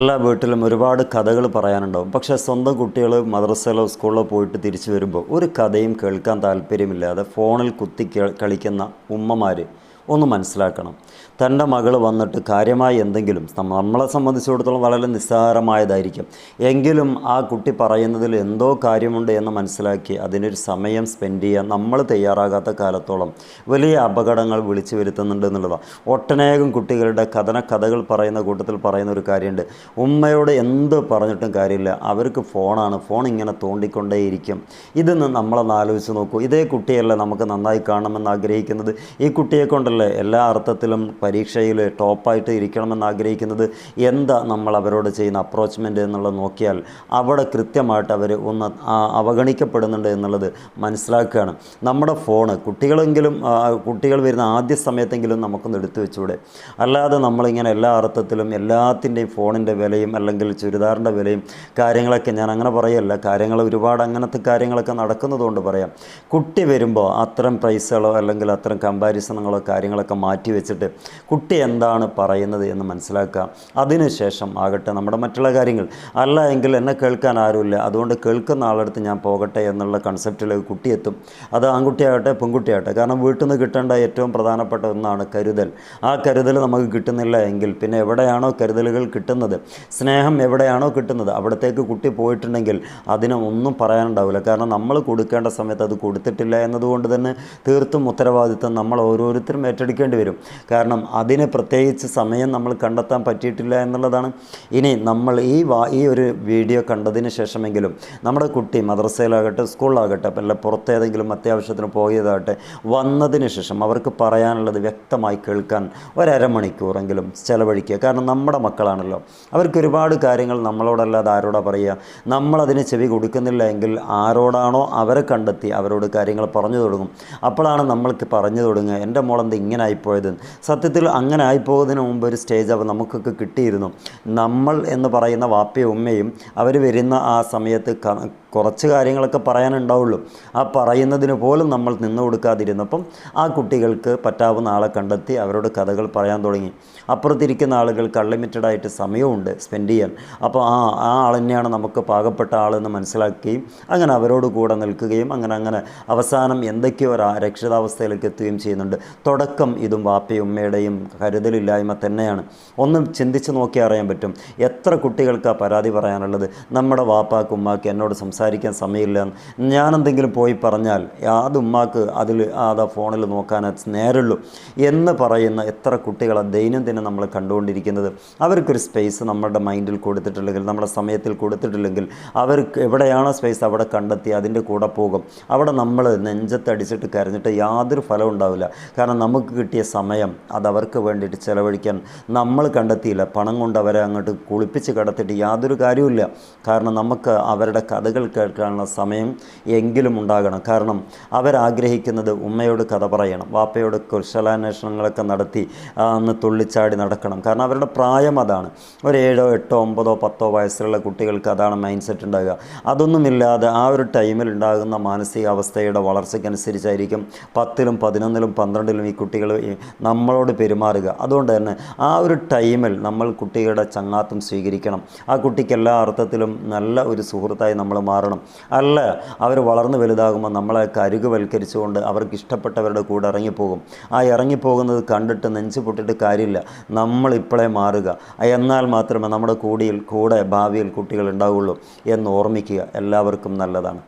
എല്ലാ വീട്ടിലും ഒരുപാട് കഥകൾ പറയാനുണ്ടാവും. പക്ഷേ സ്വന്തം കുട്ടികൾ മദ്രസയിലോ സ്കൂളിലോ പോയിട്ട് തിരിച്ചു വരുമ്പോൾ ഒരു കഥയും കേൾക്കാൻ താല്പര്യമില്ലാതെ ഫോണിൽ കുത്തി കളിക്കുന്ന ഉമ്മമാർ ഒന്ന് മനസ്സിലാക്കണം. തന്റെ മകൾ വന്നിട്ട് കാര്യമായി എന്തെങ്കിലും നമ്മ- നമ്മളെ സംബന്ധിച്ചിടത്തോളം വളരെ നിസ്സാരമായതായിരിക്കും. എങ്കിലും ആ കുട്ടി പറയുന്നതിൽ എന്തോ കാര്യമുണ്ട് എന്ന് മനസ്സിലാക്കി അതിനൊരു സമയം സ്പെൻഡ് ചെയ്യാൻ നമ്മൾ തയ്യാറാകാത്ത കാലത്തോളം വലിയ അപകടങ്ങൾ വിളിച്ചു വരുത്തുന്നുണ്ട് എന്നുള്ളതാണ് ഒട്ടനേകം കുട്ടികളുടെ കഥന കഥകൾ പറയുന്ന കൂട്ടത്തിൽ പറയുന്ന ഒരു കാര്യമുണ്ട്. ഉമ്മയോട് എന്ത് പറഞ്ഞിട്ടും കാര്യമില്ല. അവർക്ക് ഫോണാണ്. ഫോൺ ഇങ്ങനെ തോണ്ടിക്കൊണ്ടേയിരിക്കും. ഇതെന്ന് നമ്മളൊന്ന് ആലോചിച്ച് നോക്കൂ. ഇതേ കുട്ടിയല്ല നമുക്ക് നന്നായി കാണണമെന്ന് ആഗ്രഹിക്കുന്നത്? ഈ കുട്ടിയെ കൊണ്ടല്ലേ എല്ലാ അർത്ഥത്തിലും പരീക്ഷയിൽ ടോപ്പായിട്ട് ഇരിക്കണമെന്ന് ആഗ്രഹിക്കുന്നത് എന്താ നമ്മൾ അവരോട് ചെയ്യുന്ന അപ്രോച്ച്മെന്റ് എന്നുള്ളത് നോക്കിയാൽ അവിടെ കൃത്യമായിട്ട് അവർ ഒന്ന് അവഗണിക്കപ്പെടുന്നുണ്ട് എന്നുള്ളത് മനസ്സിലാക്കുകയാണ്. നമ്മുടെ ഫോണ് കുട്ടികളെങ്കിലും കുട്ടികൾ വരുന്ന ആദ്യ സമയത്തെങ്കിലും നമുക്കൊന്ന് എടുത്തു വെച്ചൂടെ അല്ലാതെ നമ്മളിങ്ങനെ എല്ലാ അർത്ഥത്തിലും എല്ലാത്തിന്റെയും ഫോണിന്റെ വിലയും അല്ലെങ്കിൽ ചുരിദാറിന്റെ വിലയും കാര്യങ്ങളൊക്കെ ഞാൻ അങ്ങനെ പറയല്ല. കാര്യങ്ങൾ ഒരുപാട് അങ്ങനത്തെ കാര്യങ്ങളൊക്കെ നടക്കുന്നതുകൊണ്ട് പറയാം. കുട്ടി വരുമ്പോൾ അത്തരം പ്രൈസുകളോ അല്ലെങ്കിൽ അത്തരം കമ്പാരിസണുകളോ കാര്യങ്ങളൊക്കെ മാറ്റി വെച്ചിട്ട് കുട്ടി എന്താണ് പറയുന്നത് എന്ന് മനസ്സിലാക്കുക. അതിനുശേഷം ആകട്ടെ നമ്മുടെ മറ്റുള്ള കാര്യങ്ങൾ. അല്ല എങ്കിൽ എന്നെ കേൾക്കാൻ ആരുമില്ല. അതുകൊണ്ട് കേൾക്കുന്ന ആളടുത്ത് ഞാൻ പോകട്ടെ എന്നുള്ള കൺസെപ്റ്റിലേക്ക് കുട്ടി എത്തും. അത് ആൺകുട്ടിയാകട്ടെ പെൺകുട്ടിയാകട്ടെ. കാരണം വീട്ടിൽ നിന്ന് കിട്ടേണ്ട ഏറ്റവും പ്രധാനപ്പെട്ട ഒന്നാണ് കരുതൽ. ആ കരുതൽ നമുക്ക് കിട്ടുന്നില്ല എങ്കിൽ പിന്നെ എവിടെയാണോ കരുതലുകൾ കിട്ടുന്നത്? സ്നേഹം എവിടെയാണോ കിട്ടുന്നത്? അവിടത്തേക്ക് കുട്ടി പോയിട്ടുണ്ടെങ്കിൽ അതിനൊന്നും പറയാനുണ്ടാവില്ല. കാരണം നമ്മൾ കൊടുക്കേണ്ട സമയത്ത് അത് കൊടുത്തിട്ടില്ല എന്നതുകൊണ്ട് തന്നെ തീർത്തും ഉത്തരവാദിത്വം നമ്മൾ ഓരോരുത്തരും ഏറ്റെടുക്കേണ്ടി വരും. കാരണം അതിന് പ്രത്യേകിച്ച് സമയം നമ്മൾ കണ്ടെത്താൻ പറ്റിയിട്ടില്ല എന്നുള്ളതാണ്. ഇനി നമ്മൾ ഈ വാ ഈ ഒരു വീഡിയോ കണ്ടതിന് ശേഷമെങ്കിലും നമ്മുടെ കുട്ടി മദ്രസയിലാകട്ടെ സ്കൂളിലാകട്ടെ അല്ല പുറത്തേതെങ്കിലും അത്യാവശ്യത്തിന് പോയതാകട്ടെ വന്നതിന് ശേഷം അവർക്ക് പറയാനുള്ളത് വ്യക്തമായി കേൾക്കാൻ ഒരമണിക്കൂറെങ്കിലും ചിലവഴിക്കുക. കാരണം നമ്മുടെ മക്കളാണല്ലോ. അവർക്ക് ഒരുപാട് കാര്യങ്ങൾ നമ്മളോടല്ലാതെ ആരോടാ പറയുക? നമ്മളതിന് ചെവി കൊടുക്കുന്നില്ല എങ്കിൽ ആരോടാണോ അവരെ കണ്ടെത്തി അവരോട് കാര്യങ്ങൾ പറഞ്ഞു തുടങ്ങും. അപ്പോഴാണ് നമ്മൾക്ക് പറഞ്ഞു തുടങ്ങുക എന്റെ മോളെന്ത് ഇങ്ങനെ ആയിപ്പോയത് സത്യത്തിൽ അങ്ങനെ ആയിപ്പോയതിന് മുമ്പ് ഒരു സ്റ്റേജ് അവർ നമുക്കൊക്കെ കിട്ടിയിരുന്നു. നമ്മൾ എന്ന് പറയുന്ന വാപ്പയും ഉമ്മയും അവർ വരുന്ന ആ സമയത്ത് കുറച്ച് കാര്യങ്ങളൊക്കെ പറയാനുണ്ടാവുള്ളൂ. ആ പറയുന്നതിന് പോലും നമ്മൾ നിന്നു കൊടുക്കാതിരുന്നപ്പം ആ കുട്ടികൾക്ക് പറ്റാവുന്ന ആളെ കണ്ടെത്തി അവരോട് കഥകൾ പറയാൻ തുടങ്ങി. അപ്പുറത്തിരിക്കുന്ന ആളുകൾക്ക് അൺലിമിറ്റഡ് ആയിട്ട് സമയമുണ്ട് സ്പെൻഡ് ചെയ്യാൻ. അപ്പോൾ ആ ആ ആൾ തന്നെയാണ് നമുക്ക് പാകപ്പെട്ട ആളെന്ന് മനസ്സിലാക്കുകയും അങ്ങനെ അവരോട് കൂടെ നിൽക്കുകയും അങ്ങനെ അങ്ങനെ അവസാനം എന്തൊക്കെയോ ഒരു രക്ഷിതാവസ്ഥയിലേക്ക് എത്തുകയും ചെയ്യുന്നുണ്ട്. തുടക്കം ഇതും വാപ്പയും ഉമ്മയുടെയും കരുതലില്ലായ്മ തന്നെയാണ്. ഒന്നും ചിന്തിച്ച് നോക്കി അറിയാൻ പറ്റും. എത്ര കുട്ടികൾക്ക് പരാതി പറയാനുള്ളത്? നമ്മുടെ വാപ്പാക്ക് ഉമ്മാക്ക് എന്നോട് സംസാരിക്കാൻ സമയമില്ല ഞാനെന്തെങ്കിലും പോയി പറഞ്ഞാൽ അത് ഉമ്മാക്ക് അതിൽ അതാ ഫോണിൽ നോക്കാൻ നേരുള്ളൂ എന്ന് പറയുന്ന എത്ര കുട്ടികളെ ദൈനംദിനം നമ്മൾ കണ്ടുകൊണ്ടിരിക്കുന്നത്. അവർക്കൊരു സ്പേസ് നമ്മുടെ മൈൻഡിൽ കൊടുത്തിട്ടില്ലെങ്കിൽ നമ്മുടെ സമയത്തിൽ കൊടുത്തിട്ടില്ലെങ്കിൽ അവർക്ക് എവിടെയാണോ സ്പേസ് അവിടെ കണ്ടെത്തി അതിന്റെ കൂടെ പോകും. അവിടെ നമ്മൾ നെഞ്ചത്തടിച്ചിട്ട് കരഞ്ഞിട്ട് യാതൊരു ഫലം ഉണ്ടാവില്ല. കാരണം നമുക്ക് കിട്ടിയ സമയം അത് അവർക്ക് വേണ്ടിയിട്ട് ചിലവഴിക്കാൻ നമ്മൾ കണ്ടെത്തിയില്ല. പണം കൊണ്ട് അവരെ അങ്ങോട്ട് കുളിപ്പിച്ച് കിടത്തിയിട്ട് യാതൊരു കാര്യവുമില്ല കാരണം നമുക്ക് അവരുടെ കഥകൾ കേൾക്കാനുള്ള സമയം എങ്കിലും ഉണ്ടാകണം. കാരണം അവരാഗ്രഹിക്കുന്നത് ഉമ്മയോട് കഥ പറയണം വാപ്പയോട് കുശലാന്വേഷണങ്ങളൊക്കെ നടത്തി അന്ന് തുള്ളിച്ചാടി നടക്കണം. കാരണം അവരുടെ പ്രായം അതാണ്. ഒരു ഏഴോ എട്ടോ ഒമ്പതോ പത്തോ വയസ്സിലുള്ള കുട്ടികൾക്ക് അതാണ് മൈൻഡ് സെറ്റ് ഉണ്ടാകുക അതൊന്നുമില്ലാതെ ആ ഒരു ടൈമിൽ ഉണ്ടാകുന്ന മാനസികാവസ്ഥയുടെ വളർച്ചയ്ക്കനുസരിച്ചായിരിക്കും പത്തിലും പതിനൊന്നിലും പന്ത്രണ്ടിലും ഈ കുട്ടികൾ നമ്മളോട് പെരുമാറുക. അതുകൊണ്ട് തന്നെ ആ ഒരു ടൈമിൽ നമ്മൾ കുട്ടികളുടെ ചങ്ങാത്തം സ്വീകരിക്കണം. ആ കുട്ടിക്ക് എല്ലാ അർത്ഥത്തിലും നല്ല ഒരു സുഹൃത്തായി നമ്മൾ മാറണം. അല്ല അവർ വളർന്നു വലുതാകുമ്പോൾ നമ്മളെ കരുകുവൽക്കരിച്ചുകൊണ്ട് അവർക്ക് ഇഷ്ടപ്പെട്ടവരുടെ കൂടെ ഇറങ്ങിപ്പോകും. ആ ഇറങ്ങിപ്പോകുന്നത് കണ്ടിട്ട് നെഞ്ചു പൊട്ടിട്ട് കാര്യമില്ല. നമ്മൾ ഇപ്പോഴേ മാറുക. എന്നാൽ മാത്രമേ നമ്മുടെ കൂടിയിൽ കൂടെ ഭാവിയിൽ കുട്ടികൾ ഉണ്ടാവുള്ളൂ എന്ന് ഓർമ്മിക്കുക എല്ലാവർക്കും നല്ലതാണ്.